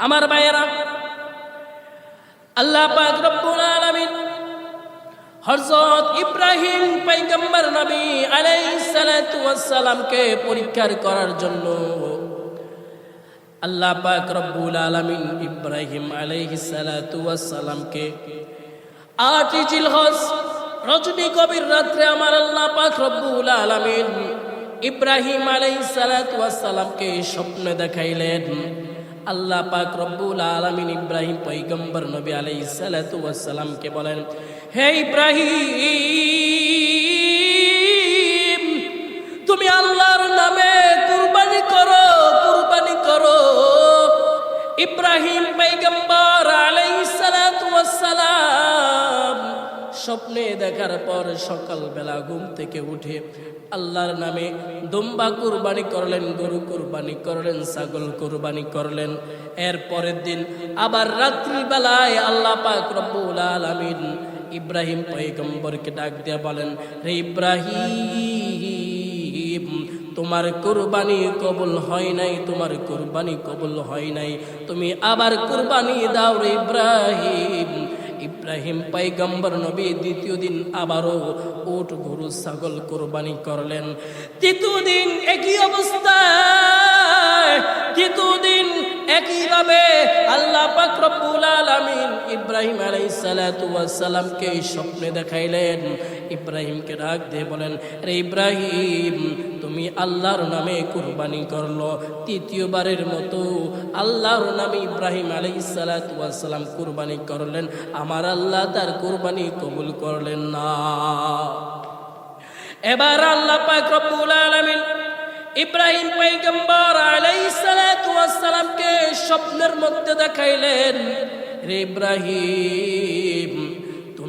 আমার ভাইয়েরা, আল্লাহ পাক রব্বুল আলামিন হযরত ইব্রাহিম পয়গম্বর নবী আলাইহিস সালাতু ওয়াস সালামকে পরীক্ষা করার জন্য আল্লাহ পাক রব্বুল আলামিন ইব্রাহিম আলাইহিস সালাতু ওয়াস সালামকে আটই জিলহজ, রজনী কবির রাত্রে আমার আল্লাহ পাক রব্বুল আলামিন ইব্রাহিম আলাইহিস সালাতু ওয়াস সালামকে স্বপ্নে দেখাইলেন। আল্লাহ পাক রব্বুল আলমিন ইব্রাহিম পৈগম্বর নবী আলাই সালাতামকে বলেন, হে ইব্রাহিম, তুমি আল্লাহর নামে স্বপ্নে দেখার পর সকালবেলা ঘুম থেকে উঠে আল্লাহর নামে দুম্বা কুরবানি করলেন, গরু কুরবানি করলেন, ছাগল কুরবানি করলেন। এর পরের দিন আবার রাত্রিবেলায় আল্লাহ পাক রব্বুল আলামিন ইব্রাহিম পয়গম্বরকে ডাক দিয়ে বলেন রে ইব্রাহিম, তোমার কুরবানি কবুল হয় নাই, তোমার কুরবানি কবুল হয় নাই। তুমি আবার কুরবানি দাও রে ইব্রাহিম। ইব্রাহিম পাইগম্বর নবী দ্বিতীয় দিন আবারও উট, গরু, ছাগল কোরবানি করলেন। তৃতীয় দিন একই অবস্থায় তৃতীয় একইভাবে আল্লাহ পাক রব্বুল আলামিন ইব্রাহিম আলাইহিস সালাতু ওয়াস সালামকে স্বপ্নে দেখাইলেন। ইব্রাহিমকে ডাক দিয়ে বলেন, রে ইব্রাহিম, তুমি আল্লাহর নামে কুরবানি করল। তৃতীয়বারের মতো আল্লাহর নামে ইব্রাহিম আলাইহিস সালাতু ওয়াস কুরবানি করলেন। আমার আল্লাহ তার কুরবানি কবুল করলেন না। এবার আল্লাহ পাক রব্বুল আলামিন ইব্রাহিম পয়গম্বর আলাইসালামকে স্বপ্নের মধ্যে দেখাইলেন। রে ইব্রাহিম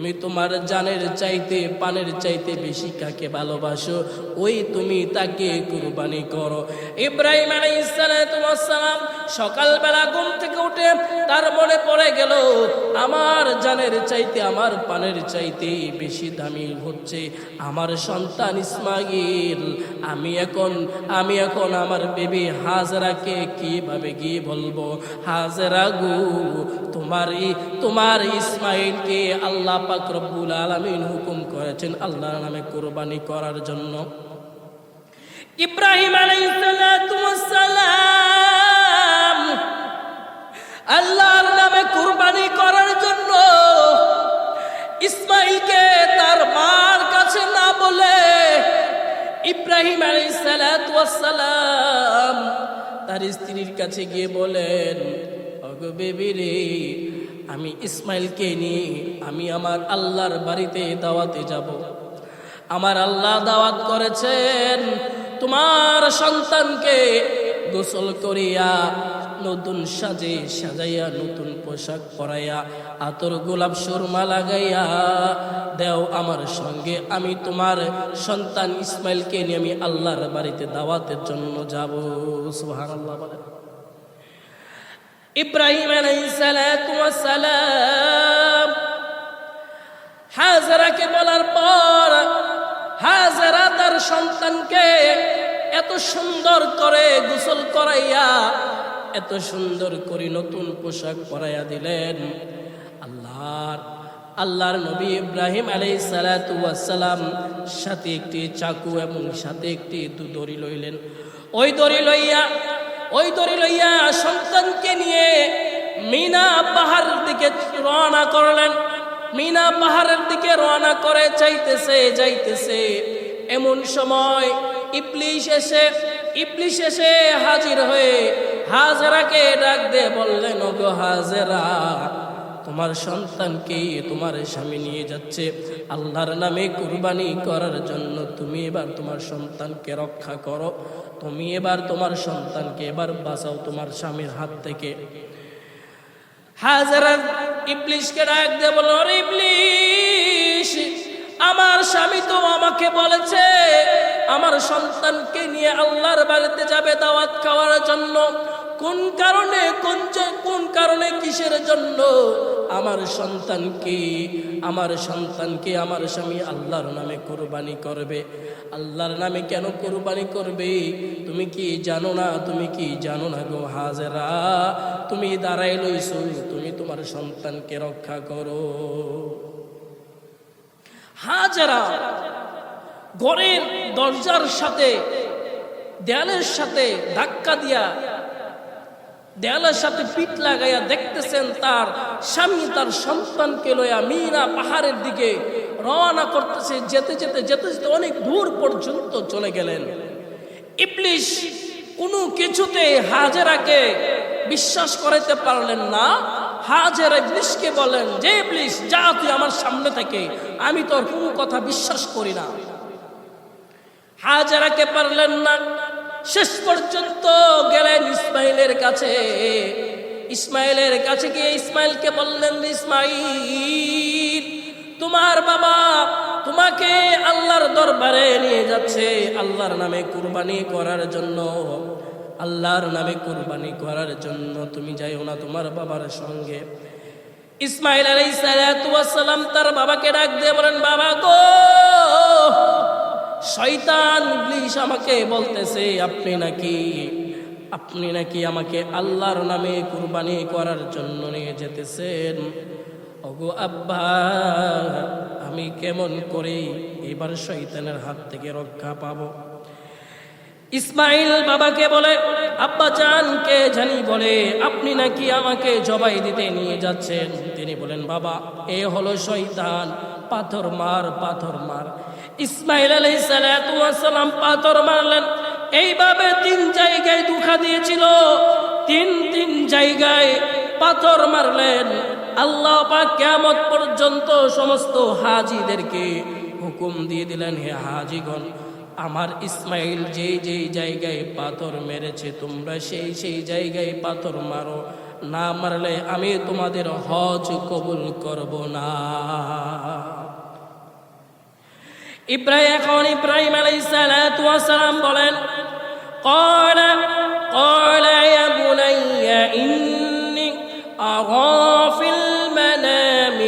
তুমি তোমার জানের চাইতে, পানের চাইতে বেশি কাকে ভালোবাসো? ওই তুমি তাকে কুরবানি করো। ইব্রাহিম আলাইহিস সালাতু ওয়াস সালাম সকালবেলা ঘুম থেকে উঠে তার মনে পড়ে গেল, আমার জানের চাইতে, আমার পানের চাইতে বেশি দামি হচ্ছে আমার সন্তান ইসমাইল। আমি এখন আমি এখন আমার বেবি হাজরাকে কীভাবে গিয়ে বলব? হাজরা গো তোমার তোমার ইসমাইলকে আল্লাহ পাক রব্বুল আলামিন হুকুম করেছেন আল্লাহর নামে কোরবানি করার জন্য। ইব্রাহিম আলাইহিস সালাতু সালাম আল্লাহর নামে কুরবানি করার জন্য ইসমাইলকে তার মার কাছে না বলে ইব্রাহিম আলাইসালাম তার স্ত্রীর কাছে গিয়ে বলেন অগো বেবি আমি ইসমাইলকে নিয়ে আমি আমার আল্লাহর বাড়িতে দাওয়াতে যাব। আমার আল্লাহ দাওয়াত করেছেন, তোমার সন্তানকে গোসল করিয়া, নতুন সাজে সাজাইয়া, নতুন পোশাক পরাইয়া, আতর গোলাপ সুরমা লাগাইয়া দেও আমার সঙ্গে। আমি তোমার সন্তান ইসমাইলকে নিয়ে আমি আল্লাহর বাড়িতে দাওয়াতের জন্য যাব। সুহান আল্লাহ ইব্রাহিম আলাইসালাম হাজারাকে বলার পর হাজারা তার সন্তানকে এত সুন্দর করে গোসল করাইয়া, এত সুন্দর করে নতুন পোশাক পরাইয়া দিলেন। আল্লাহর আল্লাহর নবী ইব্রাহিম আলাই সালাম সাথে একটি চাকু এবং সাথে একটি দড়ি লইলেন। ওই দড়ি লইয়া ওই দড়ি লইয়া সন্তানকে নিয়ে মিনা পাহাড়ের দিকে রওনা করলেন। মিনা পাহাড়ের দিকে রওনা করে চাইতেছে যাইতেছে। এমন সময় ইবলিশ এসে ইবলিশ এসে হাজির হয়ে হাজরাকে ডাক দিয়ে বললেন, ওগো হাজরা, তোমার সন্তানকে তোমার স্বামী নিয়ে যাচ্ছে? আল্লাহর নামে কুরবানি করার জন্য তুমি এবার তোমার সন্তানকে রক্ষা করো। তুমি এবার তোমার সন্তানকে এবার বাঁচাও তোমার স্বামীর হাত থেকে। হাজারা ইবলিশকে ডাক দিয়ে বল "ওরে ইবলিশ, আমার স্বামী তো আমাকে বলেছে, আমার সন্তানকে নিয়ে আল্লাহর বাড়িতে যাবে দাওয়াত খাওয়ার জন্য। কোন কারণে, কোন কোন কারণে কিসের জন্য? আমার সন্তানকে আমার সন্তানকে আমার স্বামী আল্লাহর নামে কোরবানি করবে। আল্লাহর নামে কেন কোরবানি করবে? তুমি কি জানো না? তুমি কি জানো না গো হাজেরা? তুমি দাঁড়াই লইছো তুমি তোমার সন্তানকে রক্ষা করো। হাজারা, ঘরের দরজার সাথে, দেয়ালের সাথে ধাক্কা দিয়া দেয়ালের সাথে পিঠ লাগাইয়া দেখতেছেন তার স্বামী, তার সন্তানকে লইয়া মিনা পাহাড়ের দিকে রওনা করতেছে, যেতে যেতে যেতে যেতে অনেক দূর পর্যন্ত চলে গেলেন। ইবলিশ কোনো কিছুতে হাজেরাকে বিশ্বাস করাইতে পারলেন না। হাজের ইবলিশকে বলেন, যে ইবলিশ যা তুই আমার সামনে থেকে, আমি তোর কোনো কথা বিশ্বাস করি না। হাজেরাকে পারলেন না। শেষ পর্যন্ত গেলেন ইসমাইলের কাছে। ইসমাইলের কাছে গিয়ে ইসমাইলকে বললেন, ইসমাইল, তোমার বাবা তোমাকে আল্লাহর দরবারে নিয়ে যাচ্ছে। আল্লাহর নামে কুরবানি করার জন্য। আল্লাহর নামে কুরবানি করার জন্য তুমি যাইও না তোমার বাবার সঙ্গে। ইসমাইল আলাইহিস সালাম তার বাবাকে ডাক দিয়ে বলেন, বাবা গো শয়তান ইবলিশ আমাকে বলতেছে, আপনি নাকি আপনি নাকি আমাকে আল্লাহর নামে কুরবানি করার জন্য নিয়ে যেতেছেন? ওগো আব্বা, আমি কেমন করে এবার শয়তানের হাত থেকে রক্ষা পাবো? ইসমাইল বাবাকে বলে, আব্বা চান কে জানি বলে, আপনি নাকি আমাকে জবাই দিতে নিয়ে যাচ্ছেন? তিনি বলেন, বাবা, এ হলো শয়তান, পাথর মার পাথর মার। ইসমাইল আলাই সালাম পাথর মারলেন। এইভাবে তিন জায়গায় দুঃখা দিয়েছিল। তিন তিন জায়গায় পাথর মারলেন। আল্লাহ পাক কেমত পর্যন্ত সমস্ত হাজিদেরকে হুকুম দিয়ে দিলেন, হে হাজিগণ, আমার ইসমাইল যে যে জায়গায় পাথর মেরেছে, তোমরা সেই সেই জায়গায় পাথর মারো। না মারলে আমি তোমাদের হজ কবুল করব না। ইব্রাহিম এখন ইব্রাহিম আলাইসালাম বলেন قال قال يا بني إني أرى في المنام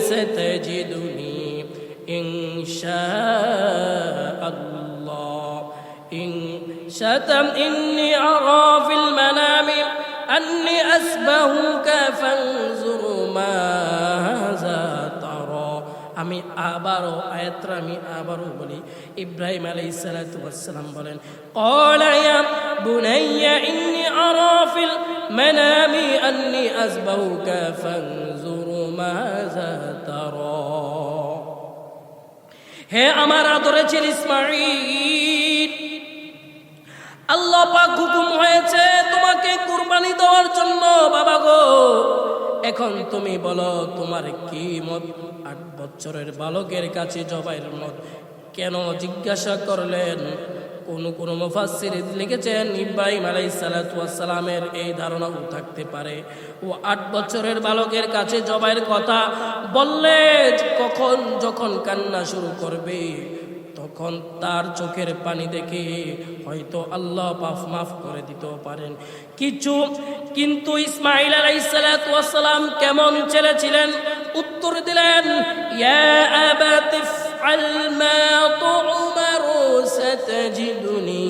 ستجدني إن شاء الله إن شاء إني أرى في المنام أني أسبهك فانظر ماذا ترى আমি আবারও আয়াতরা আমি আবারও বলি। ইব্রাহিম আলাই সালাতাম বলেন আন্নি হে আমার আদরে ছিল আল্লাহ পাক হুকুম হয়েছে তোমাকে কুরবানি দেওয়ার জন্য। বাবা গো, এখন তুমি বলো তোমার কি মত? বছরের বালকের কাছে জবাইয়ের মত। কেন জিজ্ঞাসা করলেন? কোন কোন মুফাসসির লিখেছেন, ইব্রাহিম আলাইহিস সালাতু ওয়াস সালামের এই ধারণাও থাকতে পারে। ও আট বছরের বালকের কাছে জবাইয়ের কথা বললে কখন যখন কান্না শুরু করবে, তখন তার চোখের পানি দেখে হয়তো আল্লাহ পাফ মাফ করে দিতেও পারেন। কিছু, কিন্তু ইসমাইল আলাইসালাম কেমন ছেলে ছিলেন? উত্তর দিলেন, ইয়া আবাতি ইফআল মা তু'মারু সাতাজিদুনি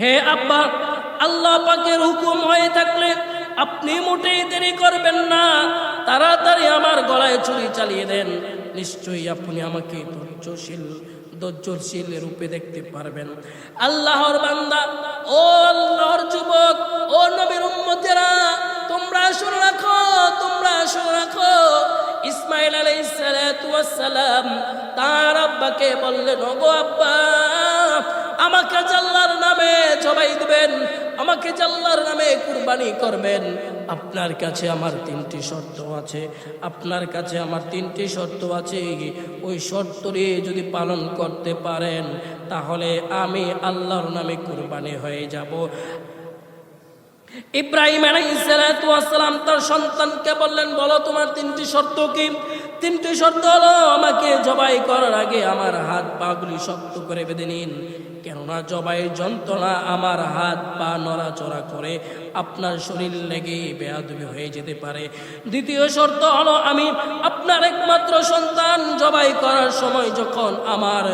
হে আব্বা, আল্লাহ পাকের হুকুম হয়ে থাকলে আপনি মোটেই দেরি করবেন না। তাড়াতাড়ি আমার গলায় ছুরি চালিয়ে দেন। নিশ্চয়ই আপনি আমাকে ধৈর্যশীল ধৈর্যশীল রূপে দেখতে পারবেন। আল্লাহর বান্দা, ও আল্লাহর যুবক, ও নবীর উম্মতেরা, তোমরা শুনে রাখো, তোমরা শুনে রাখো, ইসমাইল আলাইহিস সালাম তার আব্বাকে বললেন, ওগো আব্বা, আমাকে জাল্লার নামে জবাই দিবেন, আমাকে জাল্লার নামে কুরবানি করবেন। আপনার কাছে আমার তিনটি শর্ত আছে। আপনার কাছে আমার তিনটি শর্ত আছে। ওই শর্তটি যদি পালন করতে পারেন, তাহলে আমি আল্লাহর নামে কুরবানি হয়ে যাব। ইব্রাহিম আলাইসালাম তার সন্তানকে বললেন, বলো তোমার তিনটি শর্ত কি? তিনটি শর্ত হলো, আমাকে জবাই করার আগে আমার হাত পাগুলি শক্ত করে বেঁধে নিন। কেননা জবাই যন্ত্রণা আমার হাত পা নড়াচড়া করে আপনার শরীর লেগে বেয়াদবি হয়ে যেতে পারে। দ্বিতীয় শর্ত হলো আমি আপনার একমাত্র সন্তান জবাই করার সময় যখন আমার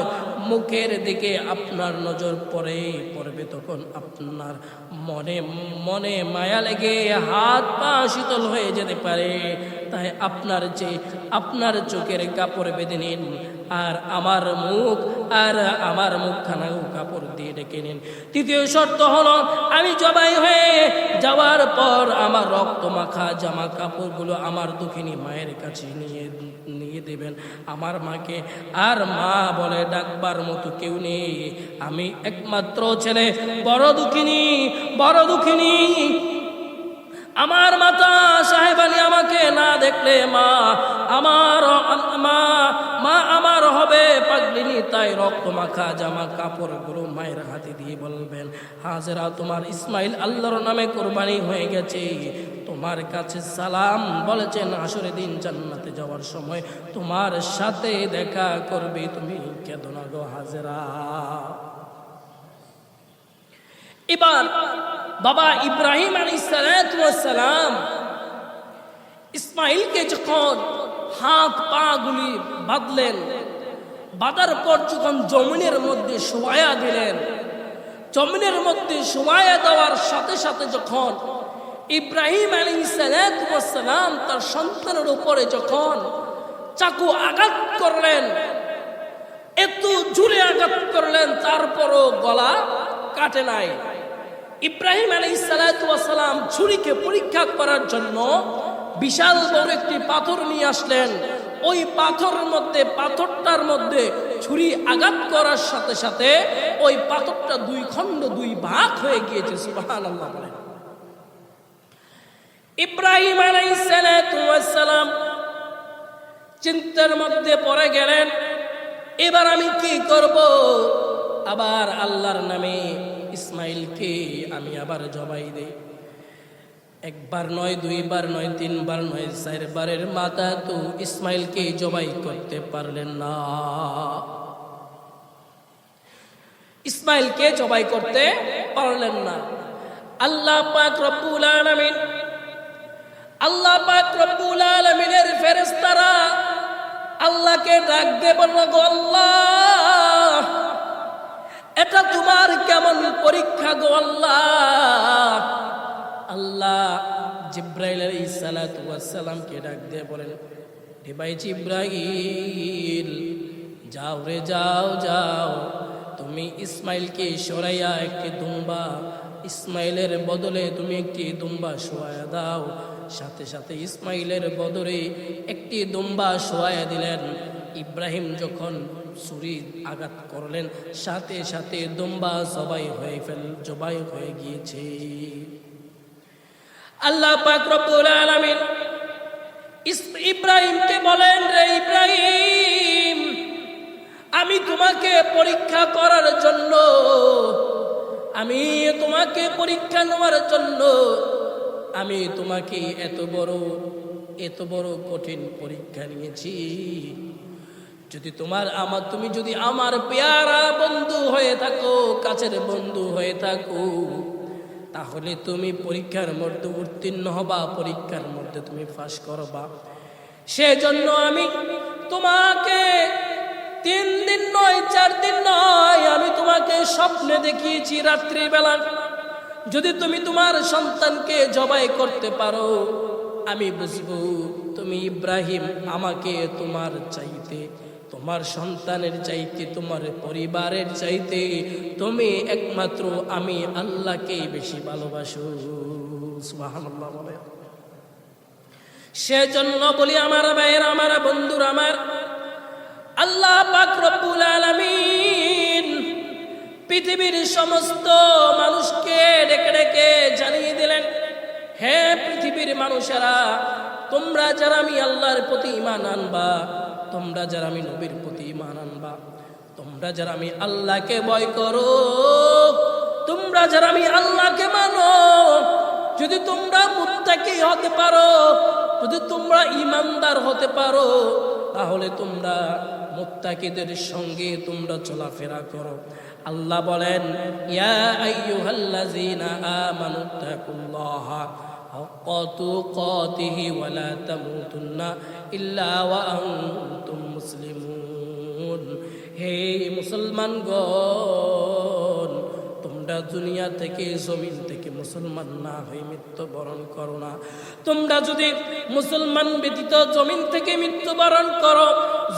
মুখের দিকে আপনার নজর পড়ে, পড়বে তখন আপনার মনে মনে মায়া লেগে হাত পা শীতল হয়ে যেতে পারে। তাই আপনার যে, আপনার চোখের কাপড় বেঁধে নিন আর আমার মুখ আর আমার মুখখানাও কাপড় দিয়ে ডেকে নিন। তৃতীয় শর্ত হলো, আমি জবাই হয়ে যাওয়ার পর আমার রক্ত মাখা জামা কাপড়গুলো আমার দুঃখিনী মায়ের কাছে নিয়ে নিয়ে দেবেন। আমার মাকে আর মা বলে ডাকবার মতো কেউ নেই। আমি একমাত্র ছেলে, বড় দুঃখিনী বড় দুঃখিনী। আমার মাতা সাহেব সাহেবানি আমাকে না দেখলে মা, আমার মা মা আমার হবে পাগলিনি, তাই রক্ত মাখা জামা কাপড় কাপড়গুলো মায়ের হাতে দিয়ে বলবেন, হাজেরা তোমার ইসমাইল আল্লাহর নামে কোরবানি হয়ে গেছে। তোমার কাছে সালাম বলেছেন আসরে দিন জান্নাতে যাওয়ার সময় তোমার সাথে দেখা করবে, তুমি কেদনা গো হাজেরা। এবার বাবা ইব্রাহিম আলী সালাম ইসমাইলকে যখন হাত পা গুলি বাঁধলেন, বাঁধার পর যখন জমিনের মধ্যে শোয়া দিলেন, জমিনের মধ্যে শোয়া দেওয়ার সাথে সাথে যখন ইব্রাহিম আলী সালাম তার সন্তানের উপরে যখন চাকু আঘাত করলেন, এত জুড়ে আঘাত করলেন, তারপরও গলা কাটে নাই। ইব্রাহিম আলী সালাম ছুরিকে পরীক্ষা করার জন্য বিশাল বড় একটি পাথর নিয়ে আসলেন। ওই পাথরের মধ্যে, পাথরটার মধ্যে ছুরি আঘাত করার সাথে সাথে ওই পাথরটা দুই খণ্ড, দুই ভাগ হয়ে গিয়েছে ইব্রাহিম আলাই সালাম চিন্তার মধ্যে পড়ে গেলেন, এবার আমি কি করব? আবার আল্লাহর নামে ইসমাইলকে আমি আবার জবাই দেই। একবার নয়, দুইবার নয়, তিনবার নয়, চারবারের মাতা তো ইসমাইলকে জবাই করতে পারলেন না। ইসমাইলকে জবাই করতে পারলেন না। আল্লাহ পাক রব্বুল আলামিন, আল্লাহ পাক রব্বুল আলামিনের ফেরেশতারা আল্লাহকে ডাক বলল, গো আল্লাহ! এটা তোমার কেমন পরীক্ষা গো আল্লাহ? আল্লাহ জিব্রাইল সালামকে ডাক দিয়ে বলেন হে ভাই জিব্রাইল, যাও রে, যাও যাও। তুমি ইসমাইলকে সরাইয়া একটি দুম্বা, ইসমাইলের বদলে তুমি একটি দুম্বা শোয়া দাও। সাথে সাথে ইসমাইলের বদলে একটি দুম্বা শোয়া দিলেন। ইব্রাহিম যখন ছুরি আঘাত করলেন, সাথে সাথে দুম্বা জবাই হয়ে ফেল, জবাই হয়ে গিয়েছে। আল্লাহ পাক রব্বুল আলামিন ইব্রাহিমকে বলেন, রে ইব্রাহিম, আমি তোমাকে পরীক্ষা করার জন্য, আমি তোমাকে পরীক্ষা নেওয়ার জন্য, আমি তোমাকে এত বড় এত বড় কঠিন পরীক্ষা নিয়েছি। যদি তোমার আমার, তুমি যদি আমার পেয়ারা বন্ধু হয়ে থাকো, কাছের বন্ধু হয়ে থাকো, তাহলে তুমি পরীক্ষার মধ্যে উত্তীর্ণ হবা, পরীক্ষার মধ্যে তুমি ফাঁস করবা। সেজন্য আমি তোমাকে তিন দিন নয়, চার দিন নয়, আমি তোমাকে স্বপ্নে দেখিয়েছি রাত্রিবেলা। যদি তুমি তোমার সন্তানকে জবাই করতে পারো, আমি বুঝব তুমি ইব্রাহিম আমাকে তোমার চাইতে তোমার সন্তানের চাইতে, তোমার পরিবারের চাইতে তুমি একমাত্র আমি আল্লাহকেই বেশি ভালোবাসো। বলে। সেজন্য বলি আমার ভাইয়ের, আমার বন্ধুর, আমার আল্লাহ পাক রব্বুল আলামিন পৃথিবীর সমস্ত মানুষকে ডেকে ডেকে জানিয়ে দিলেন হ্যাঁ পৃথিবীর মানুষেরা, তোমরা যারা আমি আল্লাহর প্রতি ইমান আনবা তোমরা যারা আমি নবীর প্রতি ইমান আনবা, তোমরা যারা আমি আল্লাহকে ভয় করো, তোমরা যারা আমি আল্লাহকে মানো, যদি তোমরা মুত্তাকি হতে পারো, যদি তোমরা ইমানদার হতে পারো, তাহলে তোমরা মুত্তাকিদের সঙ্গে তোমরা চলাফেরা করো। আল্লাহ বলেন, ইয়া আইয়ুহাল্লাযীনা আমানু ওয়া লা তামুতুন্না ইল্লা ওয়া আনতুম মুসলিমুন হে মুসলমানগণ, তোমরা দুনিয়া থেকে, জমিন থেকে মুসলমান না হয়ে মৃত্যুবরণ করো না। তোমরা যদি মুসলমান ব্যতীত জমিন থেকে মৃত্যুবরণ করো,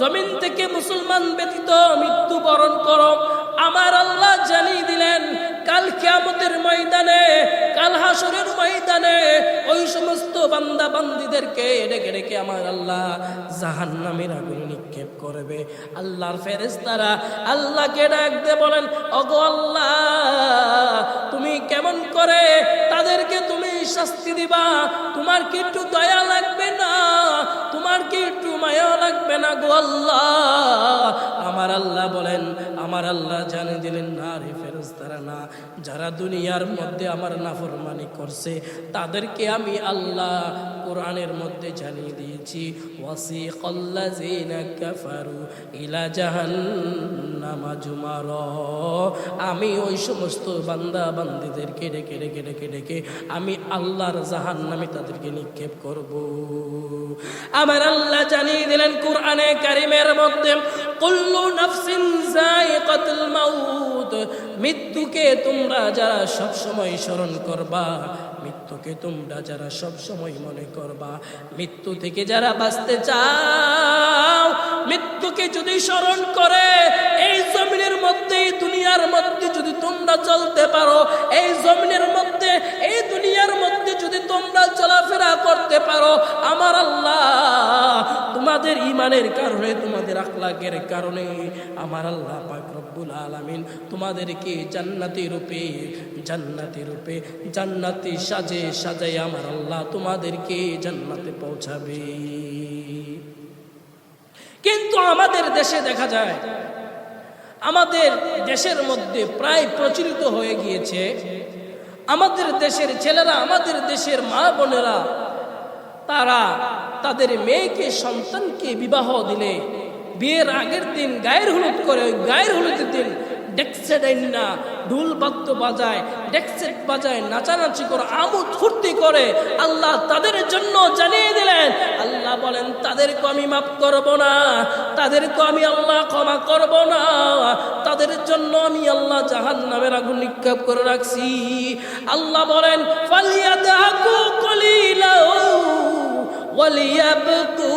জমিন থেকে মুসলমান ব্যতীত মৃত্যুবরণ করো, আমার আল্লাহ জানিয়ে দিলেন কাল কিয়ামতের ময়দানে, কাল হাসরের ময়দানে ওই সমস্ত বান্দা বান্দিদেরকে ডেকে ডেকে আমার আল্লাহ জাহান্নামের আগুনে নিক্ষেপ করবে। আল্লাহর ফেরেশতারা আল্লাহকে ডাক দিয়ে বলেন, ওগো আল্লাহ, তুমি কেমন করে তাদেরকে তুমি শাস্তি দিবা? তোমার কি একটু দয়া লাগবে না? তোমার কি একটু মায়া লাগবে না গো আল্লাহ? আমার আল্লাহ বলেন, আমার আল্লাহ জানে দিলেন, না রে ফেরেশতারা, না। যারা দুনিয়ার মধ্যে আমার নাফরমানি করছে, তাদেরকে আমি আল্লাহ কোরআনের মধ্যে জানিয়ে দিয়েছি ওয়াসি ওয়াসিকাল্লাযিনা কাফারু ইলা জাহান্নামা আমি ওই সমস্ত বান্দা বান্দিদেরকে ডেকে ডেকে ডেকে ডেকে আমি আল্লাহর জাহান্নামে তাদেরকে নিক্ষেপ করব। আমার আল্লাহ জানিয়ে দিলেন, কোরআনে কারিমের মধ্যে কুল্লু নাফসিন যায়িকাতুল মাউত, মৃত্যুকে তোমরা যারা সব সময় স্মরণ করবা, মৃত্যুকে তোমরা যারা সব সময় মনে করবা, মৃত্যু থেকে যারা বাঁচতে চাও, মৃত্যুকে যদি স্মরণ করে, এই জমিনের মধ্যে এই দুনিয়ার মধ্যে যদি তোমরা চলতে পারো, এই জমিনের মধ্যে এই দুনিয়ার মধ্যে যদি তোমরা চলাফেরা করতে পারো। আমার আল্লাহ তোমাদের ইমানের কারণে, তোমাদের আখলাকের কারণে, আমার আল্লাহ পাক রব্বুল আলামিন তোমাদেরকে জান্নাতি রূপে জান্নাতি রূপে, জান্নাতি সাজে সাজাই আমার আল্লাহ তোমাদেরকে জান্নাতে পৌঁছাবে। কিন্তু আমাদের দেশে দেখা যায়, আমাদের দেশের মধ্যে প্রায় প্রচলিত হয়ে গিয়েছে আমাদের দেশের ছেলেরা, আমাদের দেশের মা বোনেরা, তারা তাদের মেয়েকে, সন্তানকে বিবাহ দিলে, বিয়ের আগের দিন গায়ের হলুদ করে, ওই গায়ের হলুদের দিন ডেক্সেট না, ঢুল বাদ্য বাজায় ডেক্সেট বাজায় নাচানাচি করে, আমোদ ফুর্তি করে। আল্লাহ তাদের জন্য জানিয়ে দিলেন, আল্লাহ বলেন, তাদেরকে আমি মাফ করব না, তাদেরকে আমি আল্লাহ ক্ষমা করব না, তাদের জন্য আমি আল্লাহ জাহান নামের আগুন নিক্ষেপ করে রাখছি। আল্লাহ বলেন, ফালিয়াদাকু কলিলা ওয়ালিয়াবকু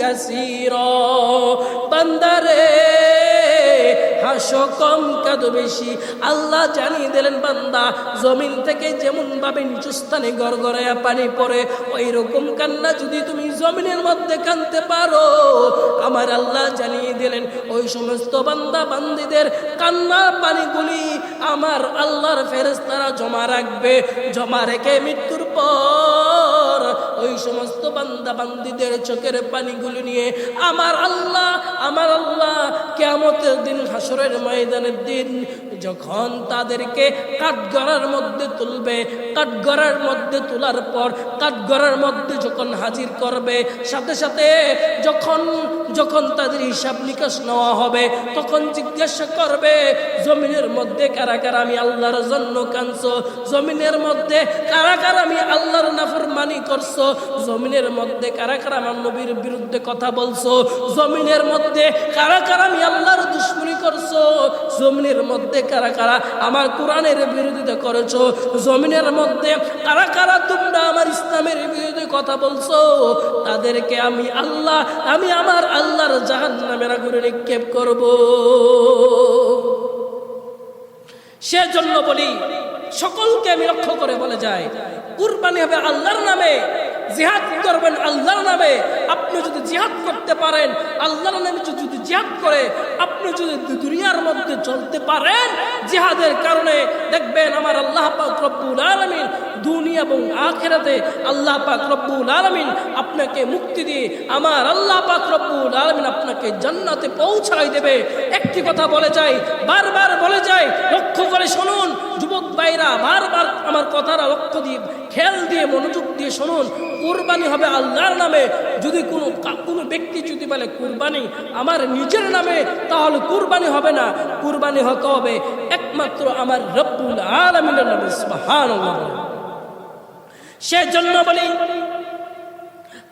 কাসীরা। বান্দারে হাসো কম, কাঁদো বেশি। আল্লাহ জানিয়ে দিলেন, বান্দা, জমিন থেকে যেমন ভাবে নিচুস্থানে গড়গড়ায়া পানি পড়ে ওই রকম কান্না যদি তুমি জমিনের মধ্যে কানতে পারো, আমার আল্লাহ জানিয়ে দিলেন, ওই সমস্ত বান্দা বান্দিদের কান্নার পানিগুলি আমার আল্লাহর ফেরেস্তারা জমা রাখবে, জমা রেখে মৃত্যুর পর ওই সমস্ত বান্দা বান্দিদের চোখের পানিগুলি নিয়ে আমার আল্লাহ আমার আল্লাহ কেমতের দিন হাসরের ময়দানের দিন যখন তাদেরকে কাঠগড়ার মধ্যে তুলবে, কাঠগড়ার মধ্যে তোলার পর কাঠগড়ার মধ্যে যখন হাজির করবে, সাথে সাথে যখন যখন তাদের হিসাব নিকাশ নেওয়া হবে, তখন জিজ্ঞাসা করবে, জমিনের মধ্যে কারা কারা আমি আল্লাহর জন্য কাঁদছো? জমিনের মধ্যে কারা কারা আমি আল্লাহর নাফরমানি করছ? জমিনের মধ্যে কারা কারা আমার নবীর বিরুদ্ধে কথা বলছো? জমিনের মধ্যে কারা কারা আমি আল্লাহর দুশ্মনী করছ? জমিনের মধ্যে কারা কারা আমার কোরআনের বিরোধিতা করেছ? জমিনের মধ্যে কারা কারা তোমরা আমার ইসলামের বিরুদ্ধে কথা বলছো? তাদেরকে আমি আল্লাহ, আমি আমার আল্লাহর জাহান নামের আগুনে নিক্ষেপ করব। সেজন্য বলি, সকলকে আমি লক্ষ্য করে বলে যাই, কুরবানি হবে আল্লাহর নামে। জিহাদ করবেন আল্লাহর নামে। আপনি যদি জিহাদ করতে পারেন, আল্লাহর নামে যদি জিহাদ করে, আপনি যদি দুনিয়ার মধ্যে চলতে পারেন, জিহাদের কারণে দেখবেন আমার আল্লাহ পাক রব্বুল আলামিন দুনিয়া এবং আখেরাতে আল্লাহ পাক রব্বুল আলামিন আপনাকে মুক্তি দিয়ে আমার আল্লাহ পাক রব্বুল আলামিন আপনাকে জান্নাতে পৌঁছাই দেবে। একটি কথা বলে যাই, বারবার বলে যাই, লক্ষ্য করে শুনুন, যুবক ভাইরা, বারবার আমার কথাটা লক্ষ্য দিয়ে, খেয়াল দিয়ে, মনোযোগ দিয়ে শুনুন। কুরবানি হবে আল্লাহর নামে। যদি কোনো কোনো ব্যক্তি যদি বলে, কুরবানি আমার নিজের নামে, তাহলে কুরবানি হবে না। কুরবানি হতে হবে একমাত্র আমার রব্বুল আলমিনের নামে বলে। সেজন্য বলি,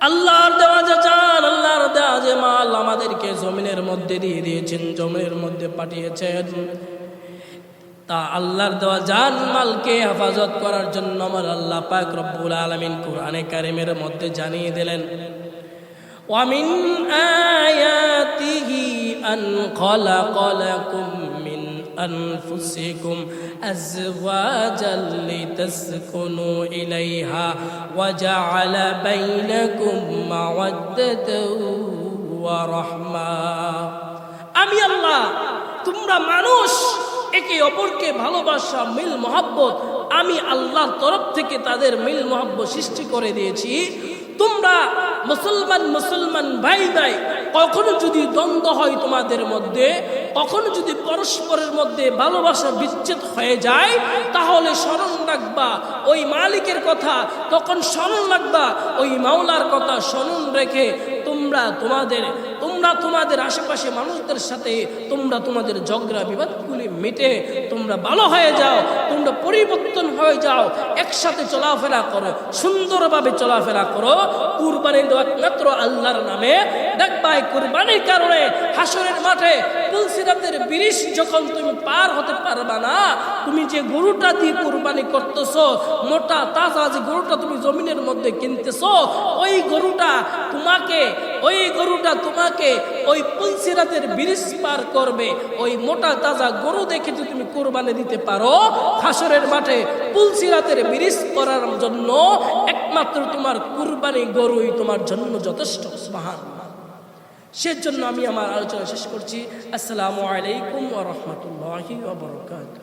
আল্লাহর দেওয়া যে চান আল্লাহর দেওয়া যে মাল আমাদেরকে জমিনের মধ্যে দিয়ে দিয়েছেন, জমিনের মধ্যে পাঠিয়েছেন। তা আল্লাহর দেওয়া জান মালকে হেফাজত করার জন্য আমার আল্লাহ পাক রব্বুল আলমিন কোরআনে কারিমের মধ্যে জানিয়ে দিলেন ومن آياته أن خلق لكم من أنفسكم أزواجا لتسكنوا إليها وجعل بينكم مودة ورحمة আমি আল্লাহ তোমরা মানুষ একে অপরকে ভালোবাসা, মিল, মহাব্বত আমি আল্লাহর তরফ থেকে তাদের মিল, মহাব্বত সৃষ্টি করে দিয়েছি। তোমরা মুসলমান মুসলমান ভাই ভাই কখনো যদি দ্বন্দ্ব হয় তোমাদের মধ্যে, কখনো যদি পরস্পরের মধ্যে ভালোবাসা বিচ্ছেদ হয়ে যায়, তাহলে স্মরণ রাখবা, ওই মালিকের কথা, তখন স্মরণ রাখবা, ওই মাওলার কথা স্মরণ রেখে তোমরা তোমাদের তোমরা তোমাদের আশেপাশে মানুষদের সাথে, তোমরা তোমাদের ঝগড়া বিবাদগুলি মেটে তোমরা ভালো হয়ে যাও, তোমরা পরিবর্তন হয়ে যাও, একসাথে চলাফেরা করো, সুন্দরভাবে চলাফেরা করো। কুরবানি দেওয়া একমাত্র আল্লাহর নামে দেখবা এই কুরবানির কারণে হাসরের মাঠে তুলসিরাতের বিরিশ যখন তুমি পার হতে পারবা না, তুমি যে গরুটা দিয়ে কুরবানি করতেছো, মোটা তাজা যে গরুটা তুমি জমিনের মধ্যে কিনতেছো, ওই গরুটা তোমাকে, ওই গরুটা তোমাকে ওই পুলসিরাতের ব্রিজ পার করবে। ওই মোটা তাজা গরু দেখে যদি তুমি কোরবানি দিতে পারো, হাসরের মাঠে পুলসিরাতের ব্রিজ করার জন্য একমাত্র তোমার কুরবানি গরুই তোমার জন্য যথেষ্ট সুবহান সেজন্য আমি আমার আলোচনা শেষ করছি। আসসালামু আলাইকুম ওয়া রাহমাতুল্লাহি ওয়া বারাকাতুহু।